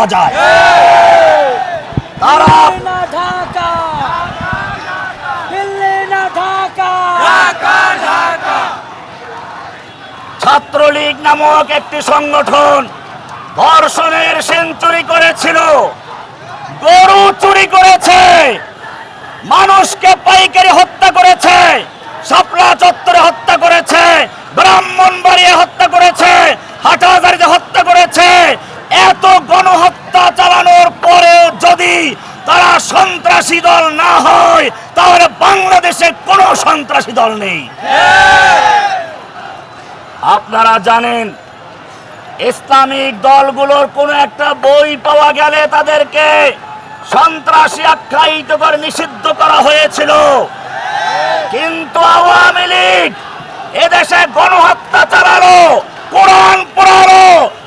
পাওয়া যায়। তারা ছাত্রলীগ নামক একটি সংগঠন ধর্ষণের সেঞ্চুরি করেছিল। গরু চুরি করেছে। মানুষকে পাইকারি হত্যা করেছে। শাপলা চত্বরে হত্যা করেছে। ব্রাহ্মণবাড়িয়ে হত্যা করেছে হাটাজারিতে হত্যা করেছে এত গণহত্যা চালানোর পরেও যদি তারা সন্ত্রাসী দল না হয়, তাহলে বাংলাদেশে কোনো সন্ত্রাসী দল নেই। আপনারা জানেন, ইসলামিক দলগুলোর কোনো একটা বই পাওয়া গেলে তাদেরকে সন্ত্রাসী আখ্যায়িত করে নিষিদ্ধ করা হয়েছিল। কিন্তু আওয়ামী লীগ এদেশে গণহত্যা চালালো, কোরআন পড়ালো,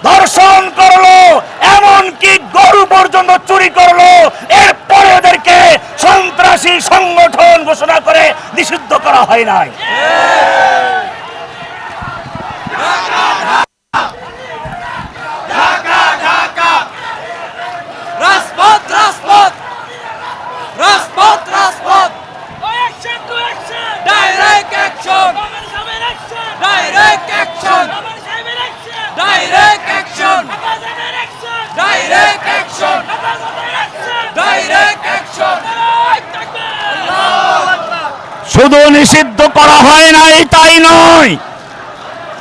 ধর্ষণ করল, এমনকি গরু পর্যন্ত চুরি করল এরপরে ওদেরকে সন্ত্রাসী সংগঠন ঘোষণা করে নিষিদ্ধ করা হয় নাই। অ্যাকশন শুধু নিষিদ্ধ করা হয় নাই, তাই নয়।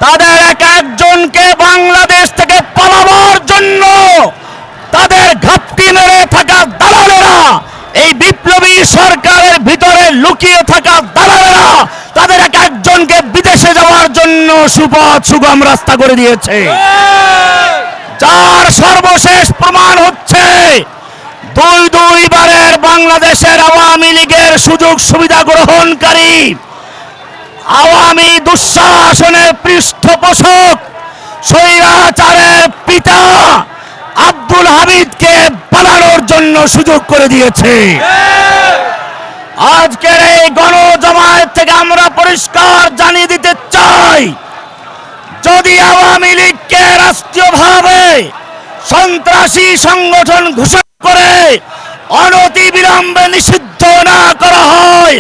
তাদের এক একজনকে বাংলাদেশ থেকে পালাবার জন্য তাদের ঘাপটি মেরে থাকা দালালেরা, এই বিপ্লবী সরকারের ভিতরে লুকিয়ে থাকা দালালেরা তাদের এক একজনকে বিদেশে যাওয়ার জন্য সুপথ, সুগম রাস্তা করে দিয়েছে। যার সর্বশেষ প্রমাণ হচ্ছে, দুই দুইবারের বাংলাদেশের আওয়ামী লীগের সুযোগ সুবিধা গ্রহণকারী। আওয়ামী দুঃশাসনের পৃষ্ঠপোষক স্বৈরাচারের পিতা আব্দুল হামিদকে পালানোর জন্য সুযোগ করে দিয়েছে। আজকের এই গণজমায়েত থেকে আমরা পরিষ্কার জানিয়ে দিতে চাই, যদি আওয়ামী লীগকে রাষ্ট্রীয়ভাবে সন্ত্রাসী সংগঠন ঘোষণা করে অনতি বিলম্বে নিষিদ্ধ না করা হয়।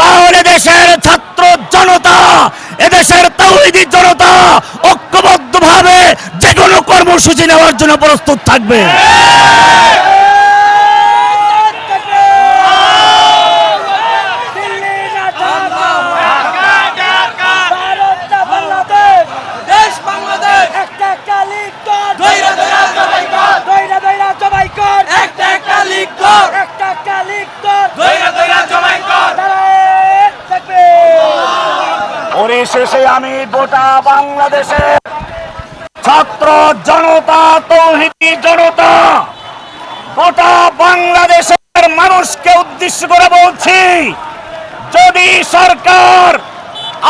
তাহলে দেশের ছাত্র জনতা, এদেশের তৌহিদি জনতা ঐক্যবদ্ধভাবে যে কোনো কর্মসূচি নেওয়ার জন্য প্রস্তুত থাকবে দিল্লি না ঢাকা ভারত না বাংলাদেশ দেশ বাংলাদেশ একটা একটা লিগ কর দইরা দইরা জবাই কর দইরা দইরা জবাই কর একটা একটা লিগ কর একটা একটা লিগ কর দইরা দইরা জবাই কর দাঁড়ায় থাকবে পরিশেষে আমি গোটা বাংলাদেশে ছাত্র জনতা তৌহিদি জনতা গোটা বাংলাদেশের মানুষকে উদ্দেশ্য করে বলছি যদি সরকার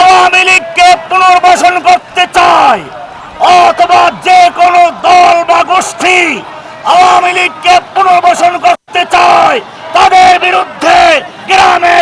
আওয়ামী লীগকে পুনর্বাসন করতে চায় অথবা যে কোনো দল বা গোষ্ঠী আওয়ামী লীগকে পুনর্বাসন করতে চায় বিরুদ্ধে গ্রামে